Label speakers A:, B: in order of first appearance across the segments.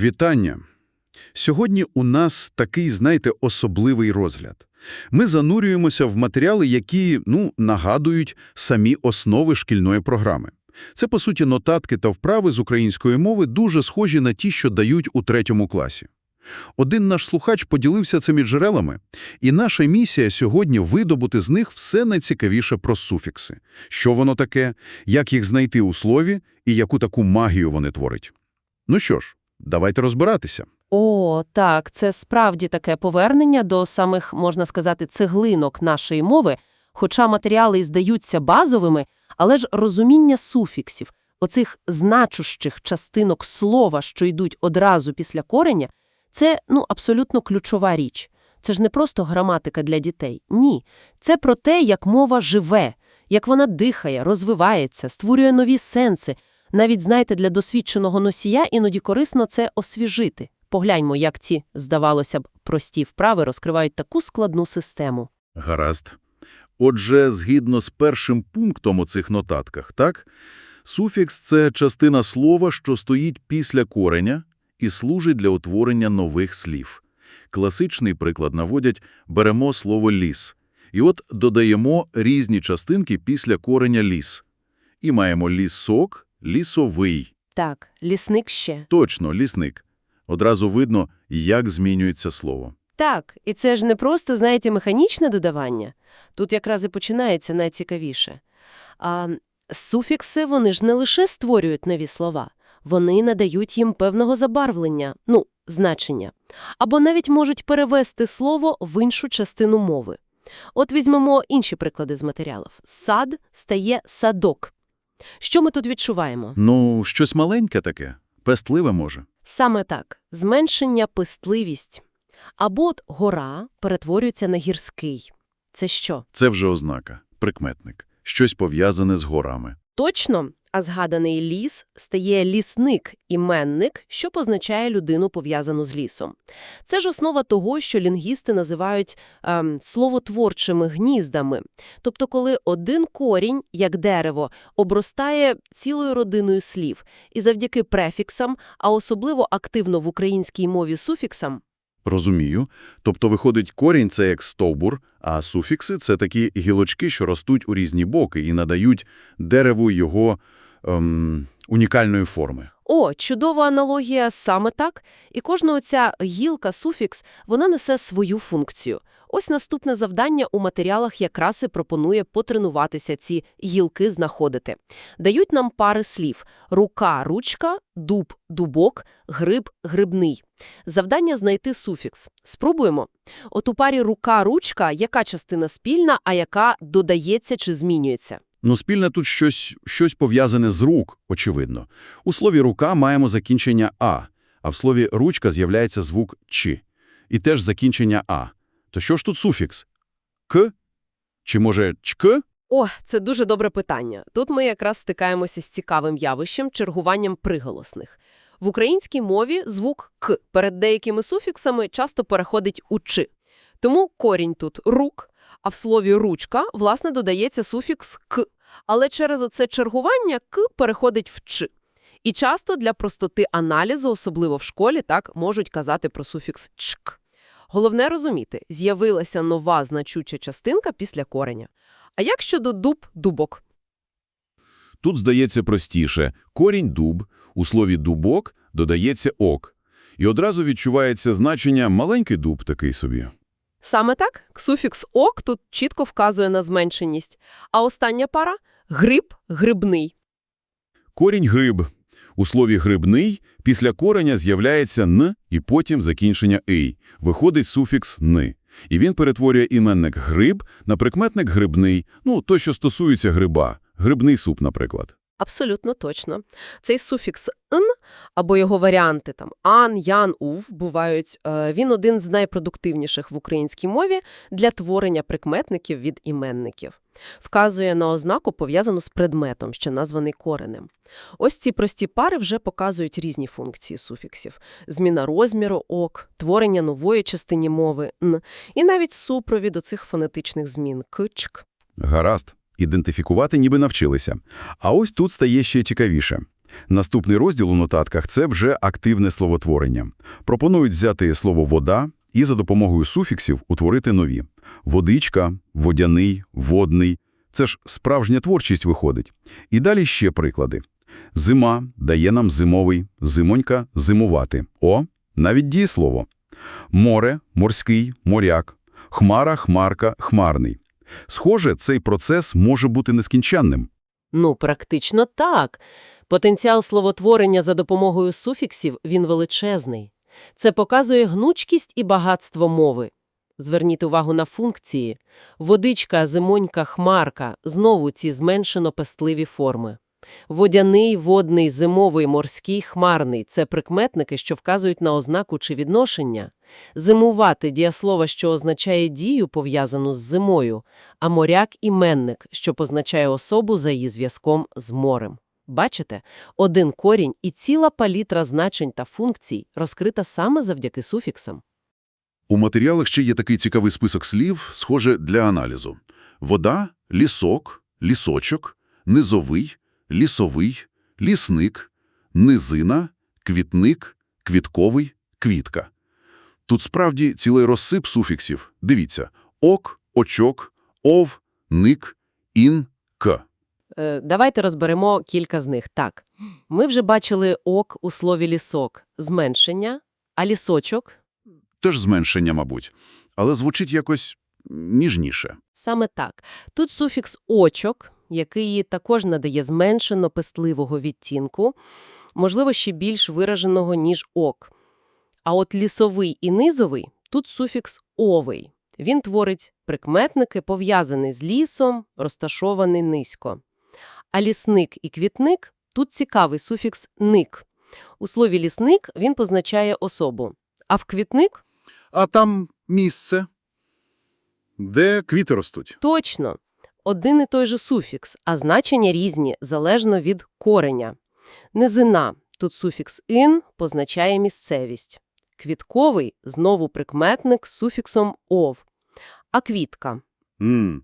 A: Вітання! Сьогодні у нас такий, знаєте, особливий розгляд. Ми занурюємося в матеріали, які, ну, нагадують самі основи шкільної програми. Це, по суті, нотатки та вправи з української мови дуже схожі на ті, що дають у третьому класі. Один наш слухач поділився цими джерелами, і наша місія сьогодні – видобути з них все найцікавіше про суфікси. Що воно таке, як їх знайти у слові і яку таку магію вони творять. Ну що ж, давайте розбиратися.
B: О, так, це справді таке повернення до самих, можна сказати, цеглинок нашої мови, хоча матеріали і здаються базовими, але ж розуміння суфіксів, оцих значущих частинок слова, що йдуть одразу після кореня, це, ну, абсолютно ключова річ. Це ж не просто граматика для дітей. Ні. Це про те, як мова живе, як вона дихає, розвивається, створює нові сенси. Навіть, знаєте, для досвідченого носія іноді корисно це освіжити. Погляньмо, як ці, здавалося б, прості вправи розкривають таку складну систему.
A: Гаразд. Отже, згідно з першим пунктом у цих нотатках, так? Суфікс – це частина слова, що стоїть після кореня і служить для утворення нових слів. Класичний приклад наводять «беремо слово «ліс». І от додаємо різні частинки після кореня «ліс». І маємо лісок, лісовий.
B: Так, лісник ще.
A: Точно, лісник. Одразу видно, як змінюється слово.
B: Так, і це ж не просто, знаєте, механічне додавання. Тут якраз і починається найцікавіше. А суфікси, вони ж не лише створюють нові слова, вони надають їм певного забарвлення, ну, значення. Або навіть можуть перевести слово в іншу частину мови. От візьмемо інші приклади з матеріалів. Сад стає садок. Що ми тут відчуваємо?
A: Ну, щось маленьке таке, пестливе може.
B: Саме так. Зменшення пестливість. Або от гора перетворюється на гірський. Це що?
A: Це вже ознака, прикметник, щось пов'язане з горами.
B: Точно, а згаданий ліс стає лісник, іменник, що позначає людину, пов'язану з лісом. Це ж основа того, що лінгвісти називають ем, словотворчими гніздами. Тобто, коли один корінь, як дерево, обростає цілою родиною слів, і завдяки префіксам, а особливо активно в українській мові суфіксам,
A: Розумію. Тобто, виходить, корінь – це як стовбур, а суфікси – це такі гілочки, що ростуть у різні боки і надають дереву його ем, унікальної форми.
B: О, чудова аналогія саме так. І кожна оця гілка, суфікс, вона несе свою функцію. Ось наступне завдання у матеріалах якраз і пропонує потренуватися ці гілки знаходити. Дають нам пари слів – рука – ручка, дуб – дубок, гриб – грибний. Завдання – знайти суфікс. Спробуємо. От у парі рука-ручка яка частина спільна, а яка додається чи змінюється?
A: Ну, спільне тут щось, щось пов'язане з рук, очевидно. У слові «рука» маємо закінчення «а», а в слові «ручка» з'являється звук «чи». І теж закінчення «а». То що ж тут суфікс? «К»? Чи, може, «чк»?
B: О, це дуже добре питання. Тут ми якраз стикаємося з цікавим явищем – чергуванням приголосних. В українській мові звук «к» перед деякими суфіксами часто переходить у «чи». Тому корінь тут «рук», а в слові «ручка» власне додається суфікс «к», але через оце чергування «к» переходить в «ч». І часто для простоти аналізу, особливо в школі, так, можуть казати про суфікс «чк». Головне розуміти, з'явилася нова значуча частинка після кореня. А як щодо дуб – дубок?
C: Тут здається простіше. Корінь «дуб», у слові «дубок» додається «ок». І одразу відчувається значення «маленький дуб» такий собі.
B: Саме так, суфікс «ок» тут чітко вказує на зменшеність. А остання пара – гриб, грибний.
C: Корінь «гриб». У слові «грибний» після кореня з'являється «н» і потім закінчення «ий». Виходить суфікс «ни». І він перетворює іменник «гриб» на прикметник «грибний», ну, то, що стосується гриба. Грибний суп, наприклад.
B: Абсолютно точно. Цей суфікс «н» або його варіанти там «ан», «ян», «ув» бувають, е, він один з найпродуктивніших в українській мові для творення прикметників від іменників. Вказує на ознаку, пов'язану з предметом, що названий коренем. Ось ці прості пари вже показують різні функції суфіксів. Зміна розміру «ок», творення нової частини мови «н» і навіть супровід оцих фонетичних змін «к», «чк».
A: Гаразд. Ідентифікувати ніби навчилися. А ось тут стає ще цікавіше.
D: Наступний розділ у нотатках – це вже активне словотворення. Пропонують взяти слово «вода» і за допомогою суфіксів утворити нові. Водичка, водяний, водний – це ж справжня творчість виходить. І далі ще приклади. Зима дає нам зимовий, зимонька – зимувати. О, навіть дієслово. Море – морський, моряк. Хмара – хмарка, хмарний. Схоже, цей процес може бути нескінченним.
B: Ну, практично так. Потенціал словотворення за допомогою суфіксів, він величезний. Це показує гнучкість і багатство мови. Зверніть увагу на функції. Водичка, зимонька, хмарка – знову ці зменшено пестливі форми. Водяний, водний, зимовий, морський, хмарний – це прикметники, що вказують на ознаку чи відношення. Зимувати – дієслово, що означає дію, пов'язану з зимою, а моряк – іменник, що позначає особу за її зв'язком з морем. Бачите? Один корінь і ціла палітра значень та функцій розкрита саме завдяки суфіксам.
A: У матеріалах ще є такий цікавий список слів, схоже для аналізу. Вода, лісок, лісочок, низовий, лісовий, лісник, низина, квітник, квітковий, квітка. Тут справді цілий розсип суфіксів. Дивіться – ок, очок, ов, ник, ін, к.
B: Е, давайте розберемо кілька з них. Так, ми вже бачили ок у слові лісок – зменшення, а лісочок
A: Теж зменшення, мабуть. Але звучить якось ніжніше.
B: – саме так. Тут суфікс очок, який також надає зменшено пестливого відтінку, можливо, ще більш вираженого, ніж ок. А от лісовий і низовий – тут суфікс овий. Він творить прикметники, пов'язаний з лісом, розташований низько. А лісник і квітник – тут цікавий суфікс ник. У слові лісник він позначає особу, а в квітник
A: А там місце, де квіти ростуть.
B: Точно. Один і той же суфікс, а значення різні, залежно від кореня. Низина – тут суфікс «ин» позначає місцевість. Квітковий – знову прикметник з суфіксом «ов». А квітка
A: Mm.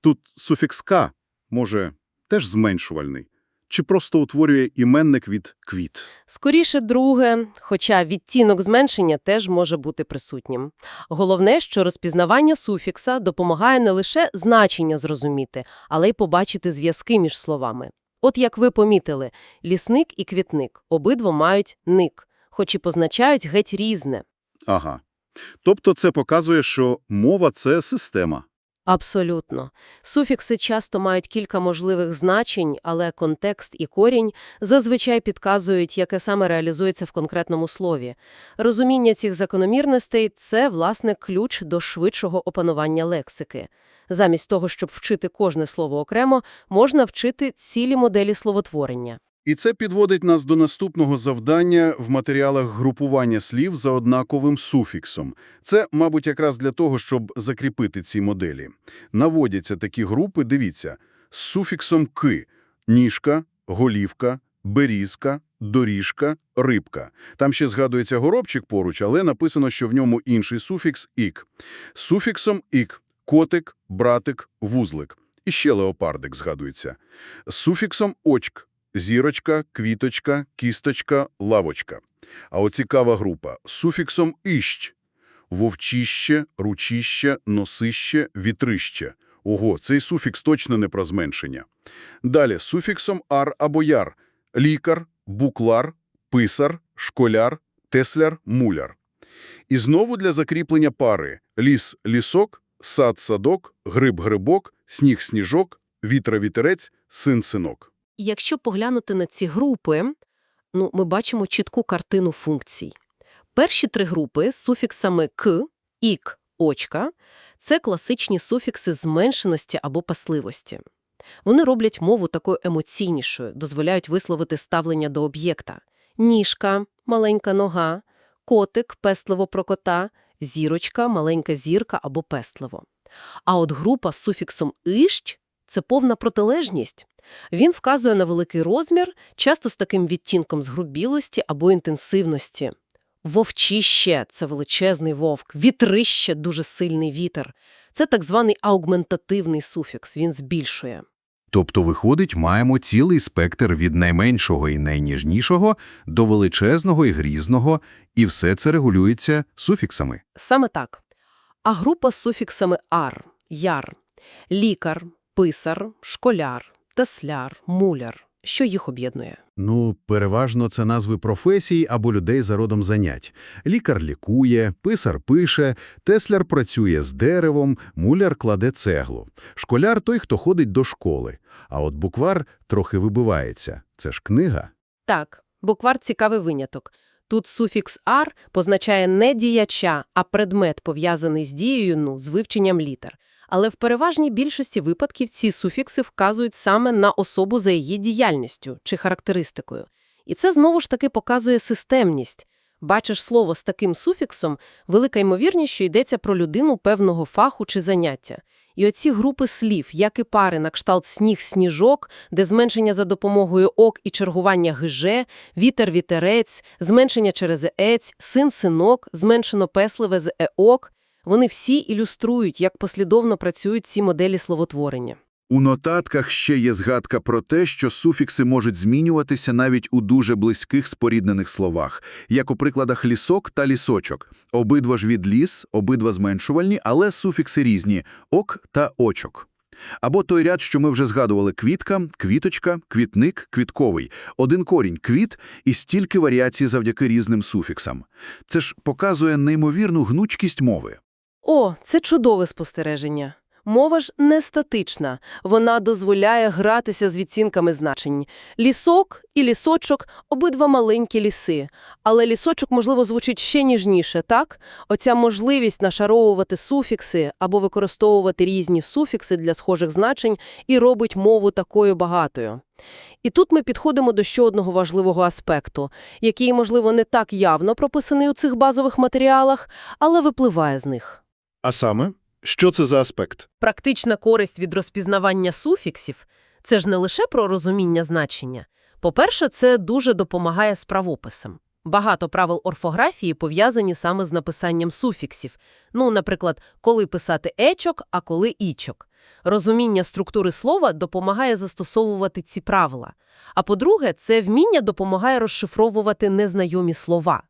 A: Тут суфікс «ка» може теж зменшувальний. Чи просто утворює іменник від квіт?
B: Скоріше друге, хоча відтінок зменшення теж може бути присутнім. Головне, що розпізнавання суфікса допомагає не лише значення зрозуміти, але й побачити зв'язки між словами. От як ви помітили, лісник і квітник обидва мають «ник», хоч і позначають геть різне.
A: Ага. Тобто це показує, що мова – це система.
B: Абсолютно. Суфікси часто мають кілька можливих значень, але контекст і корінь зазвичай підказують, яке саме реалізується в конкретному слові. Розуміння цих закономірностей – це, власне, ключ до швидшого опанування лексики. Замість того, щоб вчити кожне слово окремо, можна вчити цілі моделі словотворення.
A: І це підводить нас до наступного завдання в матеріалах групування слів за однаковим суфіксом. Це, мабуть, якраз для того, щоб закріпити ці моделі. Наводяться такі групи, дивіться, з суфіксом «ки» – ніжка, голівка, берізка, доріжка, рибка. Там ще згадується горобчик поруч, але написано, що в ньому інший суфікс «ік». З суфіксом «ік» – котик, братик, вузлик. І ще леопардик згадується. З суфіксом «очк» Зірочка, квіточка, кісточка, лавочка. А от цікава група суфіксом «іщ» – вовчище, ручище, носище, вітрище. Ого, цей суфікс точно не про зменшення. Далі суфіксом «ар» або «яр» – лікар, буклар, писар, школяр, тесляр, муляр. І знову для закріплення пари – ліс – лісок, сад – садок, гриб – грибок, сніг – сніжок, вітра – вітерець, син – синок.
B: І Якщо поглянути на ці групи, ну, ми бачимо чітку картину функцій. Перші три групи з суфіксами «к», «ік», «очка» – це класичні суфікси зменшеності або пасливості. Вони роблять мову такою емоційнішою, дозволяють висловити ставлення до об'єкта. Ніжка – маленька нога, котик – пестливо про кота, зірочка – маленька зірка або пестливо. А от група з суфіксом «іщ» – це повна протилежність. Він вказує на великий розмір, часто з таким відтінком згрубілості або інтенсивності. Вовчище – це величезний вовк, вітрище – дуже сильний вітер. Це так званий аугментативний суфікс, він збільшує.
E: Тобто, виходить, маємо цілий спектр від найменшого і найніжнішого до величезного і грізного, і все це регулюється суфіксами.
B: Саме так. А група з суфіксами «ар» – «яр», лікар, писар, школяр, тесляр, муляр. Що їх об'єднує?
A: Ну, переважно це назви професій або людей за родом занять. Лікар лікує, писар пише, тесляр працює з деревом, муляр кладе цеглу. Школяр – той, хто ходить до школи. А от буквар трохи вибивається. Це ж книга.
B: Так, буквар – цікавий виняток. Тут суфікс «ар» позначає не діяча, а предмет, пов'язаний з дією, ну, з вивченням літер. Але в переважній більшості випадків ці суфікси вказують саме на особу за її діяльністю чи характеристикою. І це знову ж таки показує системність. Бачиш слово з таким суфіксом, велика ймовірність, що йдеться про людину певного фаху чи заняття. І оці групи слів, як і пари на кшталт сніг-сніжок, де зменшення за допомогою ок і чергування гиже, вітер-вітерець, зменшення через ець, син-синок, зменшено песливе з еок, вони всі ілюструють, як послідовно працюють ці моделі словотворення.
F: У нотатках ще є згадка про те, що суфікси можуть змінюватися навіть у дуже близьких споріднених словах, як у прикладах лісок та лісочок. Обидва ж від ліс, обидва зменшувальні, але суфікси різні – ок та очок. Або той ряд, що ми вже згадували – квітка, квіточка, квітник, квітковий. Один корінь – квіт і стільки варіацій завдяки різним суфіксам. Це ж показує неймовірну гнучкість мови.
B: О, це чудове спостереження. Мова ж не статична, вона дозволяє гратися з відцінками значень. Лісок і лісочок – обидва маленькі ліси. Але лісочок, можливо, звучить ще ніжніше, так? Оця можливість нашаровувати суфікси або використовувати різні суфікси для схожих значень і робить мову такою багатою. І тут ми підходимо до ще одного важливого аспекту, який, можливо, не так явно прописаний у цих базових матеріалах, але випливає з них.
G: А саме, що це за аспект?
B: Практична користь від розпізнавання суфіксів – це ж не лише про розуміння значення. По-перше, це дуже допомагає з правописом. Багато правил орфографії пов'язані саме з написанням суфіксів. Ну, наприклад, коли писати ечок, а коли ічок. Розуміння структури слова допомагає застосовувати ці правила. А по-друге, це вміння допомагає розшифровувати незнайомі слова.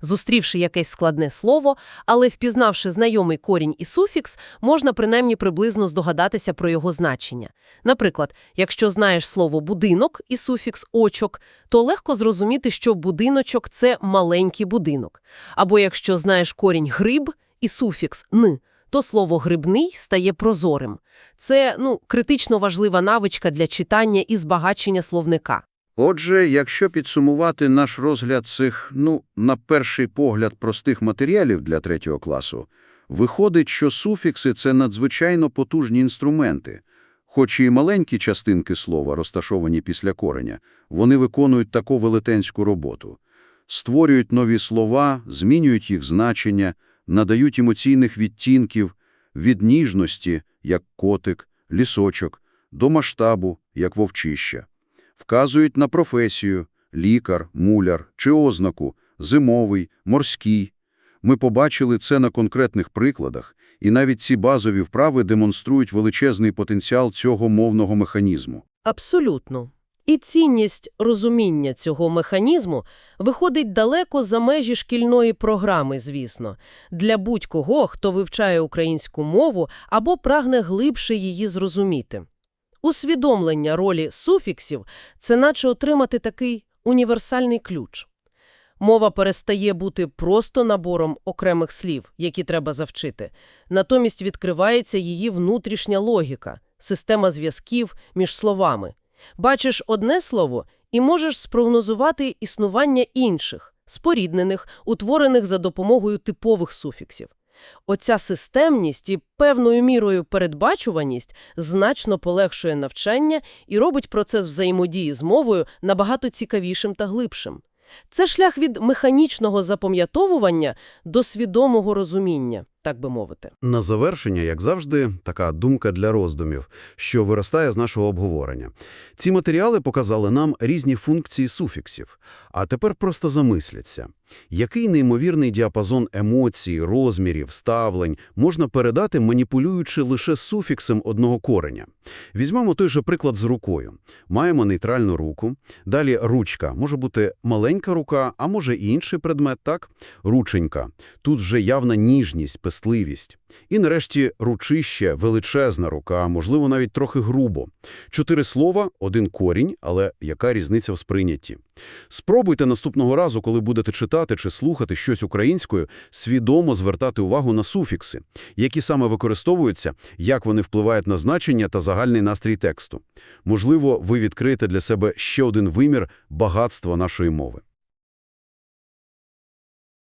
B: Зустрівши якесь складне слово, але впізнавши знайомий корінь і суфікс, можна принаймні приблизно здогадатися про його значення. Наприклад, якщо знаєш слово «будинок» і суфікс «очок», то легко зрозуміти, що будиночок – це маленький будинок. Або якщо знаєш корінь «гриб» і суфікс «н», то слово «грибний» стає прозорим. Це, ну, критично важлива навичка для читання і збагачення словника.
H: Отже, якщо підсумувати наш розгляд цих, ну, на перший погляд, простих матеріалів для третього класу, виходить, що суфікси – це надзвичайно потужні інструменти. Хоч і маленькі частинки слова, розташовані після кореня, вони виконують таку велетенську роботу. Створюють нові слова, змінюють їх значення, надають емоційних відтінків, від ніжності, як котик, лісочок, до масштабу, як вовчища вказують на професію – лікар, муляр чи ознаку – зимовий, морський. Ми побачили це на конкретних прикладах, і навіть ці базові вправи демонструють величезний потенціал цього мовного механізму.
B: Абсолютно. І цінність розуміння цього механізму виходить далеко за межі шкільної програми, звісно, для будь-кого, хто вивчає українську мову або прагне глибше її зрозуміти. Усвідомлення ролі суфіксів – це наче отримати такий універсальний ключ. Мова перестає бути просто набором окремих слів, які треба завчити. Натомість відкривається її внутрішня логіка, система зв'язків між словами. Бачиш одне слово і можеш спрогнозувати існування інших, споріднених, утворених за допомогою типових суфіксів. Оця системність і певною мірою передбачуваність значно полегшує навчання і робить процес взаємодії з мовою набагато цікавішим та глибшим. Це шлях від механічного запам'ятовування до свідомого розуміння. Так би мовити.
A: На завершення, як завжди, така думка для роздумів, що виростає з нашого обговорення. Ці матеріали показали нам різні функції суфіксів. А тепер просто замисляться. Який неймовірний діапазон емоцій, розмірів, ставлень можна передати, маніпулюючи лише суфіксом одного кореня? Візьмемо той же приклад з рукою. Маємо нейтральну руку, далі ручка. Може бути маленька рука, а може і інший предмет, так? Рученька. Тут вже явна ніжність, пестливість. І нарешті ручище, величезна рука, можливо, навіть трохи грубо. Чотири слова, один корінь, але яка різниця в сприйнятті? Спробуйте наступного разу, коли будете читати чи слухати щось українською, свідомо звертати увагу на суфікси, які саме використовуються, як вони впливають на значення та загальний настрій тексту. Можливо, ви відкриєте для себе ще один вимір багатства нашої мови.